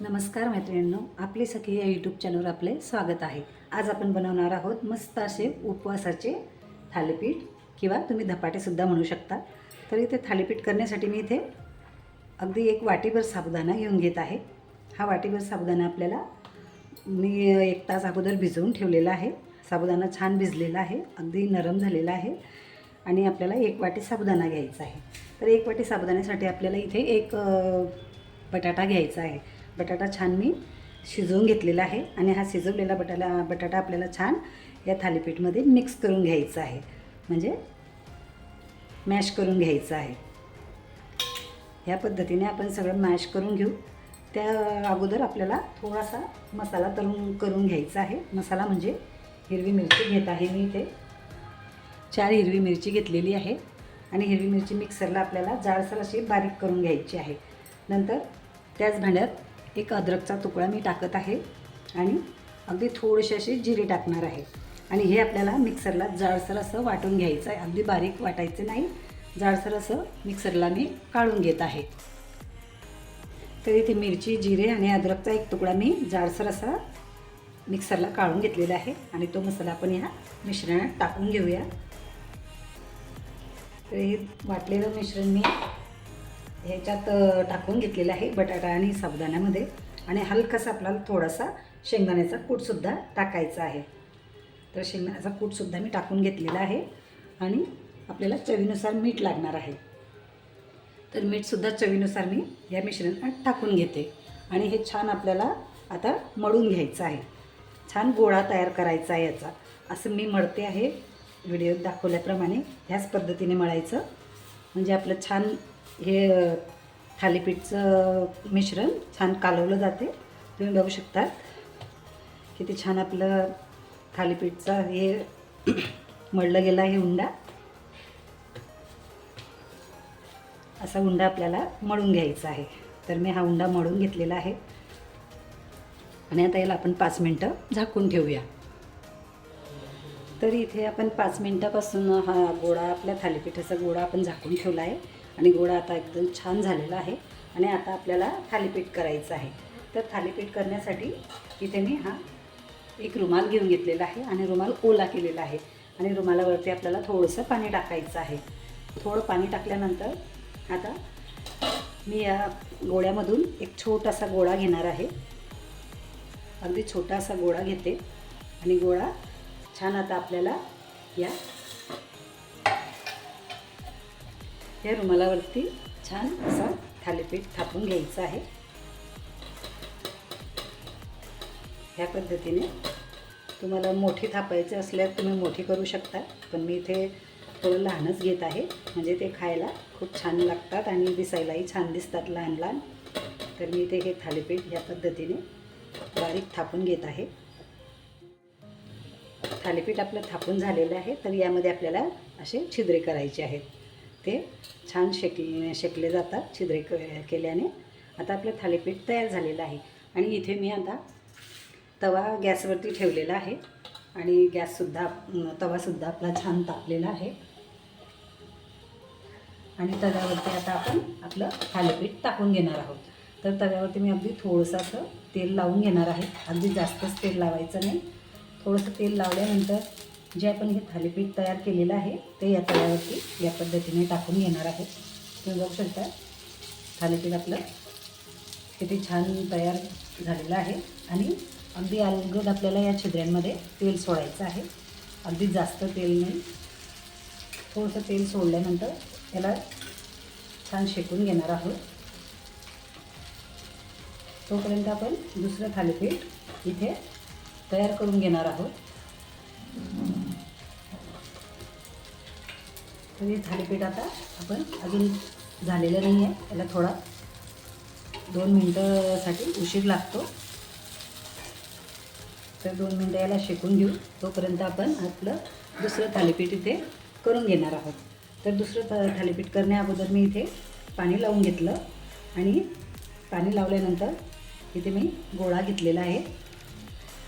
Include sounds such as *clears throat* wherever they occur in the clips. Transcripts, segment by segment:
नमस्कार मैत्रिणींनो आपले सखी या यूट्यूब चॅनलवर आपले स्वागत आहे. आज आपण बनवणार आहोत मस्त असे उपवासाचे थालीपीठ किंवा तुम्ही धपाटेसुद्धा म्हणू शकता. तर इथे थालीपीठ करण्यासाठी मी इथे अगदी एक वाटीभर साबुदाणा घेऊन घेत आहे. हा वाटीभर साबुदाणा आपल्याला मी एक तास अगोदर भिजवून ठेवलेला आहे. साबुदाणा छान भिजलेला आहे अगदी नरम झालेला आहे. आणि आपल्याला एक वाटी साबुदाणा घ्यायचा आहे. तर एक वाटी साबुदाण्यासाठी आपल्याला इथे एक बटाटा घ्यायचा आहे. बटाटा छान मी शिजवून घेतलेला आहे आणि हा शिजवलेला बटाला बटाटा आपल्याला छान या थालीपीठमध्ये मिक्स करून घ्यायचा आहे. म्हणजे मॅश करून घ्यायचं आहे. ह्या पद्धतीने आपण सगळं मॅश करून घेऊ. त्या अगोदर आपल्याला थोडासा मसाला तळून करून घ्यायचा आहे. मसाला म्हणजे हिरवी मिरची घेत आहे मी इथे. चार हिरवी मिरची घेतलेली आहे आणि हिरवी मिरची मिक्सरला आपल्याला जाडसर अशी बारीक करून घ्यायची आहे. नंतर त्याच भांड्यात एक अद्रकचा तुकडा मी टाकत आहे आणि अगदी थोडेसे असे जिरे टाकणार आहे. आणि हे आपल्याला मिक्सरला जाडसर असं वाटून घ्यायचं आहे. अगदी बारीक वाटायचं नाही. जाडसर असं मिक्सरला मी काढून घेत आहे. तर इथे मिरची जिरे आणि अद्रकचा एक तुकडा मी जाडसर असा मिक्सरला काढून घेतलेला आहे. आणि तो मसाला आपण ह्या मिश्रणात टाकून घेऊया. तर हे वाटलेलं मिश्रण मी ह्याच्यात टाकून घेतलेलं आहे बटाटा आणि साबुदाण्यामध्ये. आणि हलकासा आपल्याला थोडासा शेंगदाण्याचा कूटसुद्धा टाकायचा आहे. तर शेंगदाण्याचा कूटसुद्धा मी टाकून घेतलेला आहे आणि आपल्याला चवीनुसार मीठ लागणार आहे. तर मीठसुद्धा चवीनुसार मी या मिश्रणात टाकून घेते. आणि हे छान आपल्याला आता मळून घ्यायचं आहे. छान गोळा तयार करायचा आहे याचा. असं मी मळते आहे. व्हिडिओत दाखवल्याप्रमाणे ह्याच पद्धतीने मळायचं. म्हणजे आपलं छान हे थालीपीठचं मिश्रण छान कालवलं जाते. तुम्ही बघू शकता किती छान आपलं थालीपीठचं हे *clears throat* मळलं गेलं आहे उंडा असा उंडा आपल्याला मळून घ्यायचा आहे. तर मी हा उंडा मळून घेतलेला आहे. आणि आता याला आपण पाच मिनटं झाकून ठेवूया. तर इथे आपण पाच मिनटापासून हा गोळा आपल्या थालीपीठाचा गोळा आपण झाकून ठेवला आहे. आणि गोळा आता एकदम छान झालेला आहे. आणि आता आपल्याला थालीपीठ करायचं आहे. तर थालीपीठ करण्यासाठी इथे मी हा एक रुमाल घेऊन घेतलेला आहे आणि रुमाल ओला केलेला आहे. आणि रुमालावरती आपल्याला थोडंसं पाणी टाकायचं आहे. थोडं पाणी टाकल्यानंतर आता मी या गोळ्यामधून एक छोटासा गोळा घेणार आहे. अगदी छोटासा गोळा घेते. आणि गोळा छान आता आपल्याला या या रुमालावरती छान असा थालीपीठ थापून घ्यायचं आहे. ह्या पद्धतीने तुम्हाला मोठी थापायची असल्यास तुम्ही मोठी करू शकता पण मी इथे थोडं लहानच घेत आहे. म्हणजे ते खायला खूप छान लागतात आणि दिसायलाही छान दिसतात लहान लहान. तर मी इथे हे थालीपीठ ह्या पद्धतीने बारीक थापून घेत आहे. थालीपीठ आपलं थापून झालेलं आहे तर यामध्ये आपल्याला असे छिद्रे करायचे आहेत. ते छान शेकले शेकले जातात छिद्रे क केल्याने. आता आपलं थालीपीठ तयार झालेलं आहे. आणि इथे मी आता तवा गॅसवरती ठेवलेला आहे. आणि गॅससुद्धा तवासुद्धा आपला छान तापलेला आहे. आणि तव्यावरती आता आपण आपलं थालीपीठ टाकून घेणार आहोत. तर तव्यावरती मी अगदी थोडंसं असं तेल लावून घेणार आहे. अगदी जास्तच तेल लावायचं नाही. थोडंसं तेल लावल्यानंतर जे आपण हे थालीपीठ तयार केलेलं आहे ते या तव्यावरती या पद्धतीने टाकून घेणार आहे. तुम्ही बघू शकता थालीपीठ आपलं किती छान तयार झालेलं आहे. आणि अगदी अलगद आपल्याला या छिद्र्यांमध्ये तेल सोडायचं आहे. अगदी जास्त तेल नाही. थोडंसं तेल सोडल्यानंतर त्याला छान शेकून घेणार आहोत. तोपर्यंत आपण दुसरं थालीपीठ इथे तयार करून घेणार आहोत. तर हे थालीपीठ आता आपण अजून झालेलं नाही आहे. त्याला थोडा दोन मिनटासाठी उशीर लागतो. तर दोन मिनटं याला शेकून घेऊ. तोपर्यंत आपण आपलं दुसरं थालीपीठ इथे करून घेणार आहोत. तर दुसरं थ थालीपीठ करण्या अगोदर मी इथे पाणी लावून घेतलं. आणि पाणी लावल्यानंतर इथे मी गोळा घेतलेला आहे.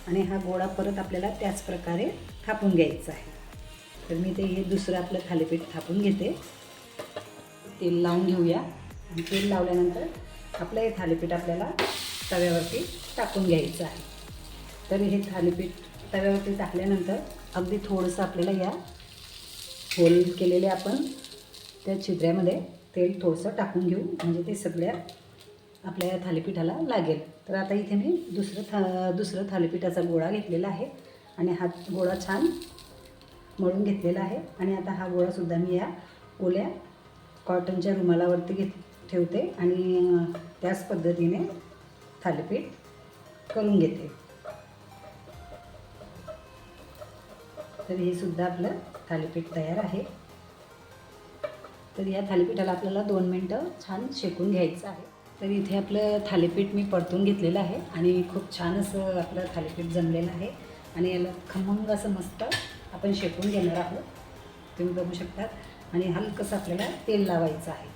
आणि हा गोळा परत आपल्याला त्याच प्रकारे थापून घ्यायचा आहे. तर मी ते हे दुसरं आपलं थालीपीठ थापून घेते. तेल लावून घेऊया. आणि तेल लावल्यानंतर आपलं हे थालीपीठ आपल्याला तव्यावरती टाकून घ्यायचं आहे. तर हे थालीपीठ तव्यावरती टाकल्यानंतर अगदी थोडंसं आपल्याला या होल केलेले आपण त्या छिद्र्यामध्ये तेल थोडंसं टाकून घेऊ. म्हणजे ते सगळ्या आपल्या या थालीपीठाला लागेल. तर आता इथे मी दुसरं था दुसरं थालीपीठाचा गोळा घेतलेला आहे. आणि हा गोळा छान मळून घेतलेला आहे. आणि आता हा गोळासुद्धा मी या ओल्या कॉटनच्या रुमालावरती घेत ठेवते आणि त्याच पद्धतीने थालीपीठ करून घेते. तर हे सुद्धा आपलं थालीपीठ तयार आहे. तर या थालीपीठाला आपल्याला दोन मिनटं छान शेकून घ्यायचं आहे. तर इथे आपलं थालीपीठ मी परतून घेतलेलं आहे आणि खूप छान असं आपलं थालीपीठ जमलेलं आहे. आणि याला खमंग असं मस्त आपण शेकून घेणार आहोत. तुम्ही बघू शकतात. आणि हलकंसं आपल्याला तेल लावायचं आहे.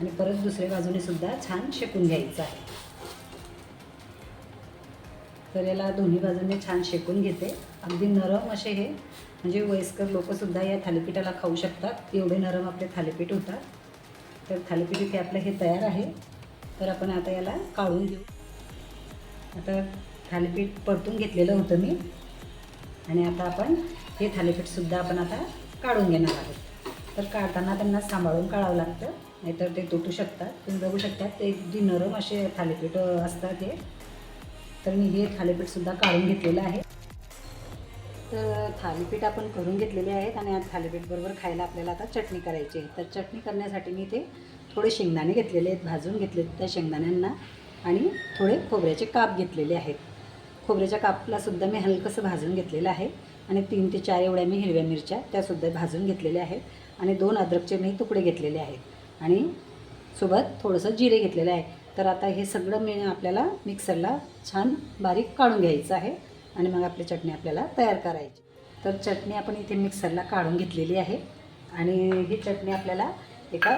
आणि परत दुसऱ्या बाजूने सुद्धा छान शेकून घ्यायचं आहे. तर याला दोन्ही बाजूने छान शेकून घेते. अगदी नरम असे हे म्हणजे वयस्कर लोकंसुद्धा या थालीपीठाला खाऊ शकतात. एवढे नरम आपले थालीपीठ होतात. तर थालीपीठ इथे आपलं हे तयार आहे. तर आपण आता याला काढून घेऊ. आता थालीपीठ परतून घेतलेलं होतं मी. आणि आता आपण हे थालीपीठसुद्धा आपण आता काढून घेणार आहोत. तर काढताना त्यांना सांभाळून काढावं लागतं नाहीतर ते तुटू शकतात. तुम्ही बघू शकतात ते जी नरम असे थालीपीठ असतात हे. तर मी हे थालीपीठसुद्धा काढून घेतलेलं आहे. तर थालीपीठ आपण करून घेतलेले आहेत आणि आज थालीपीठबरोबर खायला आपल्याला आता चटणी करायची आहे. तर चटणी करण्यासाठी मी ते थोडे शेंगदाणे घेतलेले आहेत भाजून घेतले त्या शेंगदाण्यांना आणि थोडे खोबऱ्याचे काप घेतलेले आहेत. खोबऱ्याच्या कापलासुद्धा मी हलकंसं भाजून घेतलेलं आहे. आणि तीन ते चार एवढ्या मी हिरव्या मिरच्या त्यासुद्धा भाजून घेतलेल्या आहेत. आणि दोन अद्रकचे मी तुकडे घेतलेले आहेत. आणि सोबत थोडंसं जिरे घेतलेलं आहे. तर आता हे सगळं मी आपल्याला मिक्सरला छान बारीक काढून घ्यायचं आहे. आणि मग आपली चटणी आपल्याला तयार करायची. तर चटणी आपण इथे मिक्सरला काढून घेतलेली आहे. आणि ही चटणी आपल्याला एका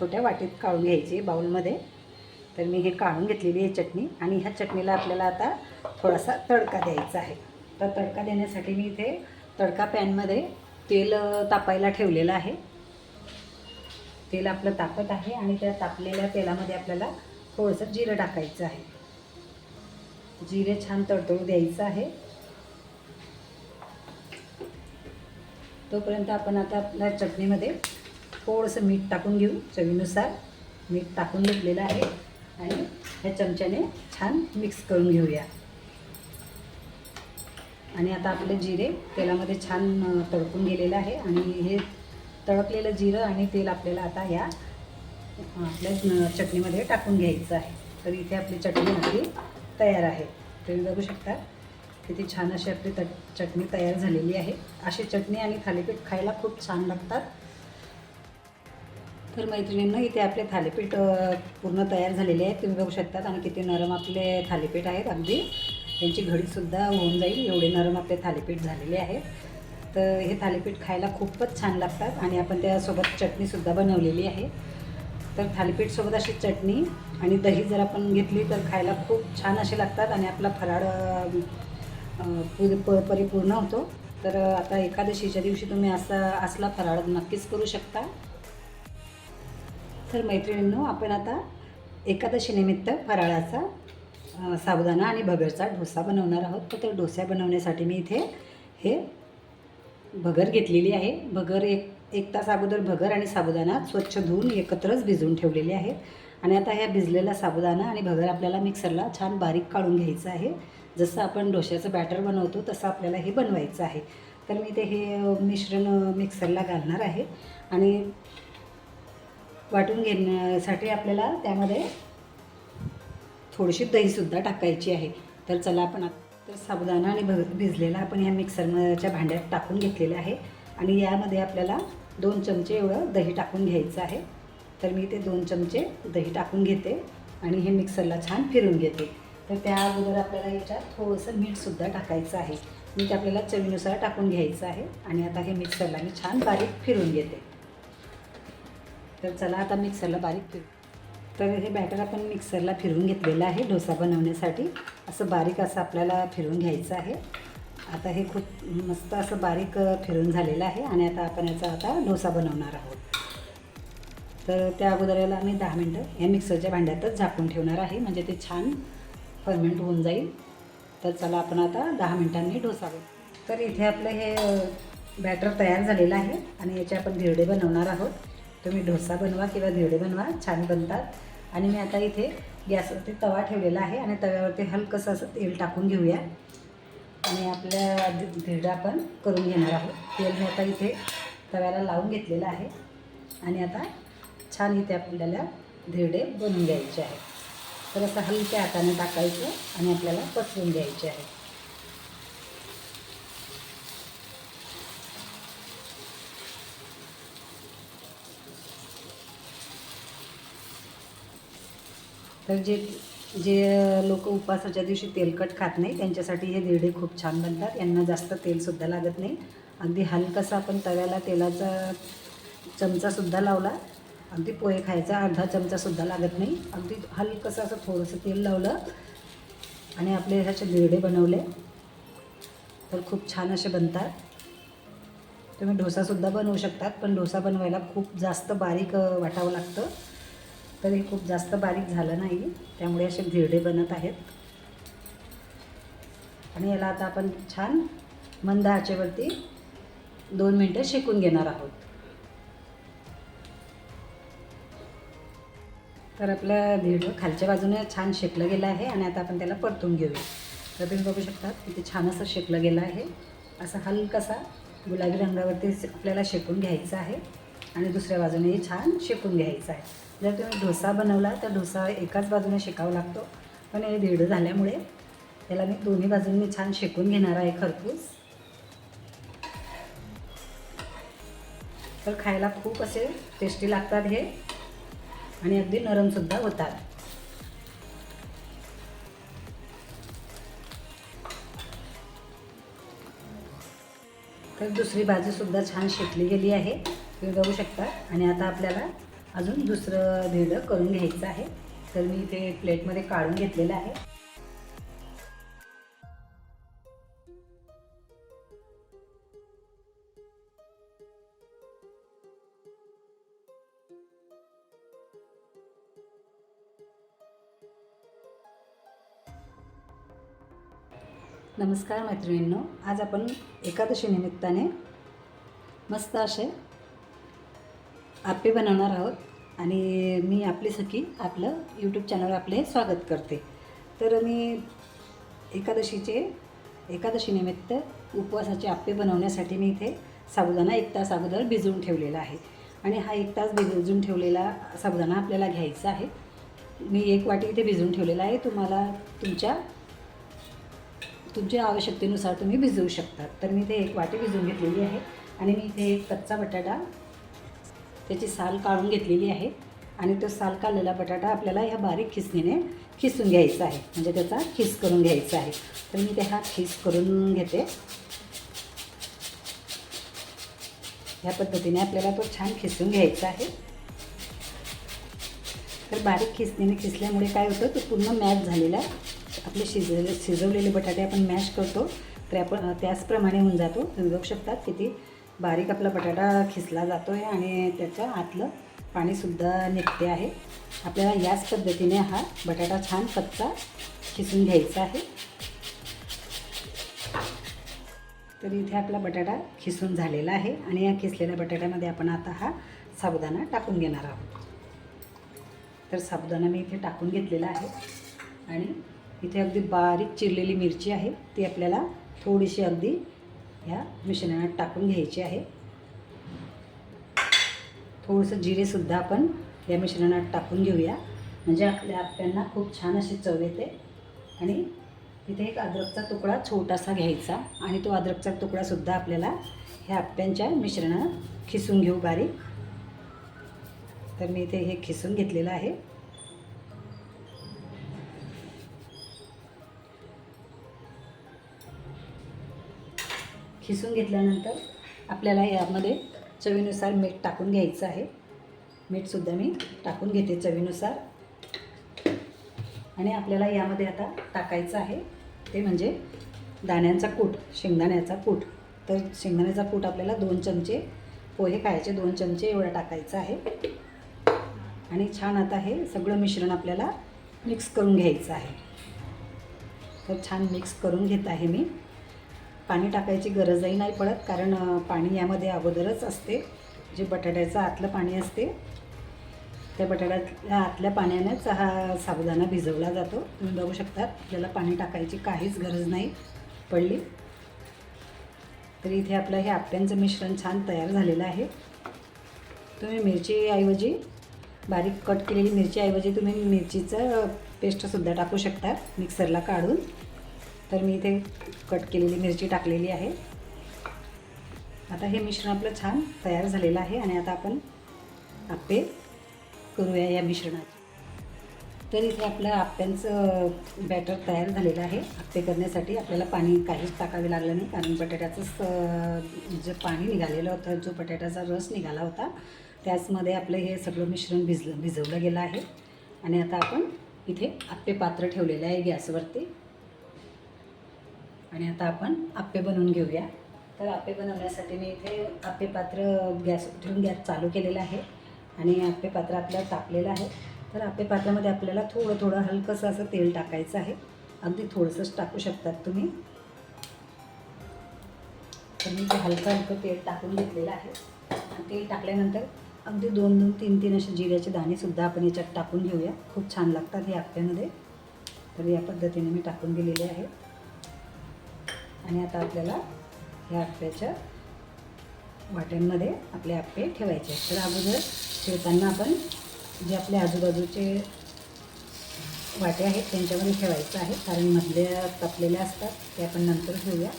छोट्या वाटीत काढून घ्यायची बाऊलमध्ये तर मी हे काढून घेतलेली आहे चटणी आणि ह्या चटणीला आपल्याला आता थोडासा तडका द्यायचा आहे. तर तडका देण्यासाठी मी इथे तडका पॅनमध्ये तेल तापायला ठेवलेलं आहे. तेल आपलं तापत आहे आणि त्या तापलेल्या तेलामध्ये आपल्याला थोडंसं जिरं टाकायचं आहे. जिरे छान तडतडू द्यायचं आहे. तोपर्यंत आपण आता आपल्या चटणीमध्ये थोडंसं मीठ टाकून घेऊ चवीनुसार. मीठ टाकून घेतलेलं आहे. आणि ह्या चमच्याने छान मिक्स करून घेऊया. आणि आता आपले जिरे तेलामध्ये छान तडकून गेलेलं आहे. आणि हे तडकलेलं जिरं आणि तेल आपल्याला आता या आपल्या चटणीमध्ये टाकून घ्यायचं आहे. तर इथे आपली चटणी आपली तयार आहे. तुम्ही बघू शकता किती छान अशी आपली त चटणी तयार झालेली आहे. अशी चटणी आणि थालीपीठ खायला खूप छान लागतात. तर मैत्रिणींना इथे आपले थालीपीठ पूर्ण तयार झालेले आहेत. तुम्ही बघू शकतात आणि किती नरम आपले थालीपीठ आहेत अगदी. त्यांची घडीसुद्धा होऊन जाईल. एवढे नरम आपले थालीपीठ झालेले आहेत. तर हे थालीपीठ खायला खूपच छान लागतात आणि आपण त्यासोबत चटणीसुद्धा बनवलेली आहे. तर थालीपीठसोबत अशी चटणी आणि दही जर आपण घेतली तर खायला खूप छान असे लागतात आणि आपला फराळ प- परिपूर्ण होतो. तर आता एकादशीच्या दिवशी तुम्ही असा असला फराळ नक्कीच करू शकता. तर मैत्रिणींनो आपण आता एकादशीनिमित्त फराळाचा साबुदाणा आणि भगरचा डोसा बनवणार आहोत. तर त्या डोसा बनवण्यासाठी मी इथे हे भगर घेतलेली आहे. भगर एक एक तास अगोदर भगर आणि साबुदाणा स्वच्छ धुवून एकत्रच भिजवून ठेवलेले आहेत आणि आता ह्या भिजलेला साबुदाणा आणि भगर आपल्याला मिक्सरला छान बारीक काढून घ्यायचं आहे. जसं आपण डोश्याचं बॅटर बनवतो तसं आपल्याला हे बनवायचं आहे. तर मी ते हे मिश्रण मिक्सरला घालणार आहे. आणि वाटून घेण्यासाठी आपल्याला त्यामध्ये थोडीशी दहीसुद्धा टाकायची आहे. तर चला आपण तर साबुदाणा आणि भ भिजलेला आपण ह्या मिक्सरच्या भांड्यात टाकून घेतलेलं आहे. आणि यामध्ये आपल्याला दोन चमचे एवढं दही टाकून घ्यायचं आहे. तर मी ते दोन चमचे दही टाकून घेते आणि हे मिक्सरला छान फिरून घेते. तर त्या अगोदर आपल्याला याच्यात थोडंसं मीठसुद्धा टाकायचं आहे. मीठ आपल्याला चवीनुसार टाकून घ्यायचं आहे. आणि आता हे मिक्सरला मी छान बारीक फिरून घेते. तर चला आता मिक्सरला बारीक फिर तर हे बॅटर आपण मिक्सरला फिरवून घेतलेलं आहे डोसा बनवण्यासाठी. असं बारीक असं आपल्याला फिरवून घ्यायचं आहे. आता हे खूप मस्त असं बारीक फिरून झालेलं आहे आणि आता आपण याचा आता डोसा बनवणार आहोत. तर त्या अगोदर याला मी दहा मिनटं या मिक्सरच्या भांड्यातच झाकून ठेवणार आहे म्हणजे ते छान फर्मेंट होऊन जाईल. तर चला आपण आता दहा मिनटांनी डोसा बनवू. तर इथे आपलं हे बॅटर तयार झालेलं आहे आणि याचे आपण धिरडे बनवणार आहोत. तुम्ही डोसा बनवा किंवा धिरडे बनवा छान बनतात. आणि मी आता इथे गॅसवरती तवा ठेवलेला आहे आणि तव्यावरती हलकंसं असं तेल टाकून घेऊया. आणि आपल्या धिरडा आपण करून घेणार आहोत. तेल मी आता इथे तव्याला लावून घेतलेलं आहे. आणि आता छान इथे आपल्याला धिरडे बनवून घ्यायचे आहे तर असं हलक्या हाताने टाकायचं आणि आपल्याला पसरून घ्यायचे आहे तर जे जे लोक उपवासाच्या दिवशी तेलकट खात नाही त्यांच्यासाठी हे धिरडे खूप छान बनतात. यांना जास्त तेलसुद्धा लागत नाही. अगदी हलकंसं आपण तव्याला तेलाचा चमचासुद्धा लावला. अगदी पोहे खायचा अर्धा चमचासुद्धा लागत नाही. अगदी हलकंसं असं थोडंसं तेल लावलं आणि आपले ह्याचे दिरडे बनवले. तर खूप छान असे बनतात. तुम्ही डोसासुद्धा बनवू शकतात पण डोसा बनवायला खूप जास्त बारीक वाटावं लागतं. तर हे खूप जास्त बारीक झालं नाही त्यामुळे असे धिरडे बनत आहेत. आणि याला आता आपण छान मंद आचेवरती दोन मिनटं शेकून घेणार आहोत. तर आपलं धिरडं खालच्या बाजूने छान शेकलं गेलं आहे आणि आता आपण त्याला परतून घेऊया. तर तुम्ही बघू शकता किती छान असं शेकलं गेलं आहे. असं हलकासा गुलाबी रंगावरती आपल्याला शेकून घ्यायचं आहे आणि दुसऱ्या बाजूनेही छान शेकून घ्यायचं आहे. जर तुम्ही डोसा बनवला तर डोसा एकाच बाजूने शेकावा लागतो. पण हे दीड झाल्यामुळे त्याला मी दोन्ही बाजूंनी छान शेकून घेणार आहे खरपूस. तर खायला खूप असे टेस्टी लागतात हे. आणि अगदी नरमसुद्धा होतात. तर दुसरी बाजूसुद्धा छान शेकली गेली आहे. तुम्ही बघू शकता. आणि आता आपल्याला अजून दुसरं धिरडं करून घ्यायचं आहे. तर मी ते प्लेटमध्ये काढून घेतलेलं आहे. नमस्कार मैत्रिणींनो आज आपण एकादशीनिमित्ताने मस्त असे आप्पे बनवणार आहोत. आणि मी आपली सखी आपलं यूट्यूब चॅनल आपले स्वागत करते. तर मी एकादशीचे एकादशीनिमित्त उपवासाचे आप्पे बनवण्यासाठी मी इथे साबुदाणा एक तास अगोदर भिजवून ठेवलेला आहे. आणि हा एक तास भिजवून ठेवलेला साबुदाणा आपल्याला घ्यायचा आहे. मी एक वाटी इथे भिजवून ठेवलेला आहे. तुम्हाला तुमच्या तुमच्या आवश्यकतेनुसार तुम्ही भिजवू शकता. तर मी ते एक वाटी भिजवून घेतलेली आहे. आणि मी इथे एक कच्चा बटाटा त्याची साल काढून घेतलेली आहे. आणि तो साल काढलेला बटाटा आपल्याला ह्या बारीक खिसणीने खिसून घ्यायचा आहे. म्हणजे त्याचा खिस करून घ्यायचा आहे. तर मी ते हा खिस करून घेते. ह्या पद्धतीने आपल्याला तो छान खिसून घ्यायचा आहे. तर बारीक खिसणीने खिसल्यामुळे काय होतं तो पूर्ण मॅश झालेला आपले शिजलेले शिजवलेले बटाटे आपण मॅश करतो. तर आपण त्याचप्रमाणे होऊन जातो. तुम्ही बघू शकतात किती बारीक आपला बटाटा खिसला जातो आहे आणि त्याचं आतलं पाणीसुद्धा निघते आहे. आपल्याला याच पद्धतीने हा बटाटा छान कच्चा खिसून घ्यायचा आहे. तर इथे आपला बटाटा खिसून झालेला आहे आणि या खिसलेल्या बटाट्यामध्ये आपण आता हा साबुदाणा टाकून घेणार आहोत. तर साबुदाणा मी इथे टाकून घेतलेला आहे आणि इथे अगदी बारीक चिरलेली मिरची आहे. ती आपल्याला थोडीशी अगदी ह्या मिश्रणात टाकून घ्यायची आहे. थोडंसं जिरेसुद्धा आपण या मिश्रणात टाकून घेऊया. म्हणजे आपल्या आप्यांना खूप छान अशी चव येते. आणि इथे एक अद्रकचा तुकडा छोटासा घ्यायचा. आणि तो अद्रकचा तुकडासुद्धा आपल्याला ह्या आप्यांच्या मिश्रणात खिसून घेऊ बारीक. तर मी इथे हे खिसून घेतलेलं आहे. खिसून घेतल्यानंतर आपल्याला यामध्ये चवीनुसार मीठ टाकून घ्यायचं आहे. मीठसुद्धा मी टाकून घेते चवीनुसार. आणि आपल्याला यामध्ये आता टाकायचं आहे. ते म्हणजे दाण्यांचा कूट शेंगदाण्याचा कूट. तर शेंगदाण्याचा कूट आपल्याला दोन चमचे पोहे खायचे दोन चमचे एवढा टाकायचं आहे. आणि छान आता हे सगळं मिश्रण आपल्याला मिक्स करून घ्यायचं आहे. तर छान मिक्स करून घेत आहे मी. पाणी टाकायची गरजही नाही पडत कारण पाणी यामध्ये अगोदरच असते. जे बटाट्याचं आतलं पाणी असते त्या बटाट्यातल्या आतल्या पाण्यानेच हा साबुदाणा भिजवला जातो. तुम्ही बघू शकता आपल्याला पाणी टाकायची काहीच गरज नाही पडली. तर इथे आपलं हे आप्यांचं मिश्रण छान तयार झालेलं आहे. तुम्ही मिरचीऐवजी बारीक कट केलेली मिरचीऐवजी तुम्ही मिरचीचं पेस्टसुद्धा टाकू शकता मिक्सरला काढून. तर मी इथे कट केलेली मिरची टाकलेली आहे. आता हे मिश्रण आपलं छान तयार झालेलं आहे आणि आता आपण आप्पे करूया या मिश्रणाचे तर इथे आपलं आप्यांचं बॅटर तयार झालेलं आहे. आप्पे करण्यासाठी आपल्याला पाणी काहीच टाकावे लागलं नाही कारण बटाट्याचंच जे पाणी निघालेलं होतं जो बटाट्याचा रस निघाला होता त्याचमध्ये आपलं हे सगळं मिश्रण भिजलं भिजवलं गेलं आहे. आणि आता आपण इथे आप्पे पात्र ठेवलेलं आहे गॅसवरती. आणि आता आपण आप्पे बनवून घेऊया. तर आप्पे बनवण्यासाठी मी इथे आप्पे पात्र गॅस उठून गॅस चालू केलेला आहे आणि आप्पे पात्र आपल्या तापलेलं आहे. तर आप्पे पात्रामध्ये आपल्याला थोडं थोडं हलकंसं असं तेल टाकायचं आहे. अगदी थोडंसंच टाकू शकतात तुम्ही. तर मी ते हलकं हलकं तेल टाकून घेतलेलं आहे. आणि तेल टाकल्यानंतर अगदी दोन दोन तीन तीन असे जिऱ्याचे दाणेसुद्धा आपण याच्यात टाकून घेऊया. खूप छान लागतात हे आप्प्यामध्ये. तर या पद्धतीने मी टाकून दिलेले आहे. आणि आता आपल्याला या आप्याच्या वाट्यांमध्ये आपले आप्पे ठेवायचे आहेत. तर अगोदर ठेवताना आपण जे आपल्या आजूबाजूचे वाटे आहेत त्यांच्यामध्ये ठेवायचं आहे. कारण मधल्या तपलेल्या असतात ते आपण नंतर ठेवूया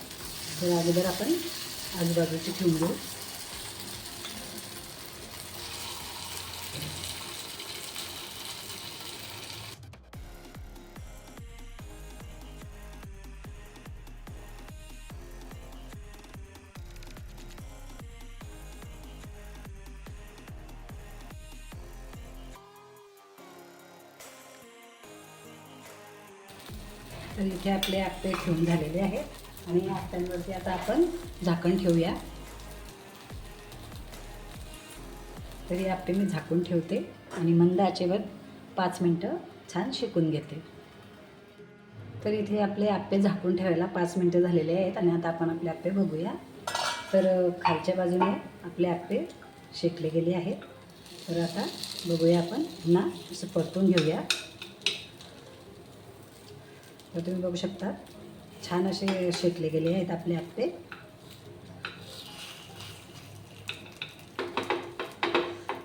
तर अगोदर आपण आजूबाजूचे ठेवून घेऊ इथे आपले आप्पे ठेवून झालेले आहेत. आणि या आप्प्यांवरती आता आपण झाकण ठेवूया. तरी आपे आप्पे मी झाकून ठेवते आणि मंद आचेवर पाच मिनटं छान शिकून घेते. तर इथे आपले आप्पे झाकून ठेवायला पाच मिनटं झालेले आहेत आणि आता आपण आपले आप्पे बघूया. तर खालच्या बाजूने आपले आप्पे शेकले गेले आहेत. तर आता बघूया आपण पुन्हा असं परतून घेऊया. तर तुम्ही बघू शकता. छान असे शेकले गेले आहेत आपले आप्पे.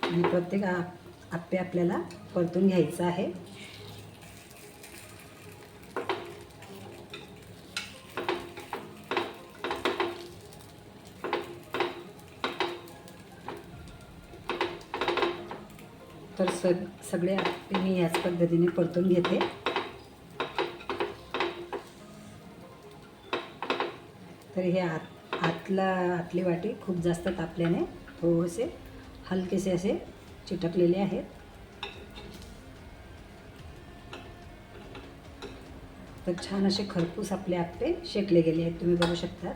आणि प्रत्येक आप्पे आपल्याला परतून घ्यायचं आहे. तर सग सगळे आप्पे मी ह्याच पद्धतीने परतून घेते. हे आत आतला आतली वाटी खूप जास्त तापल्याने थोडेसे हलकेसे असे चिटकलेले आहेत. तर छान असे खरपूस आपले आप्पे शेकले गेले आहेत तुम्ही बघू शकता.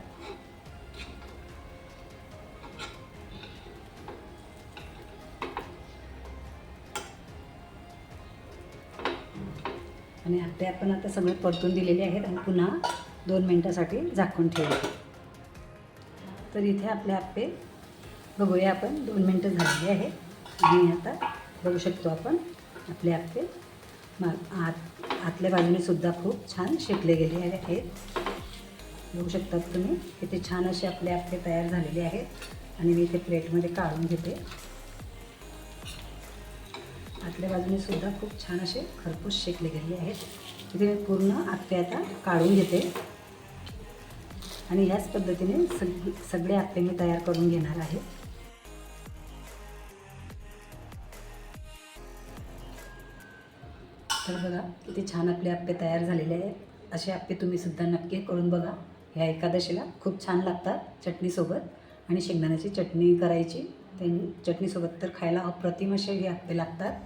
आणि आप्पे आपण आता सगळे परतून दिलेले आहेत आणि पुन्हा दोन मिनटासाठी झाकून ठेवले तर इथे आपले आप्पे. बघूया आपण. दोन मिनटं झालेली आहे. आणि आता बघू शकतो आपण आपले आप्पे. मा आत आतल्या बाजूने सुद्धा खूप छान शेकले गेले आहेत. बघू शकतात तुम्ही किती छान असे आपले आप्पे तयार झालेले आहेत. आणि मी इथे प्लेटमध्ये काढून घेते. आतल्या बाजूने सुद्धा खूप छान असे खरपूस शेकले गेले आहेत. इथे पूर्ण आप्पे आता काढून घेते. आणि ह्याच पद्धतीने सग सगळे आप्पे मी तयार करून घेणार आहे. तर बघा किती छान आपले आप्पे तयार झालेले आहेत. असे आप्पे तुम्ही सुद्धा नक्की करून बघा. ह्या एकादशीला खूप छान लागतात चटणीसोबत आणि शेंगदाण्याची चटणी करायची. त्यांनी चटणीसोबत तर खायला अप्रतिम असे हे आप्पे लागतात.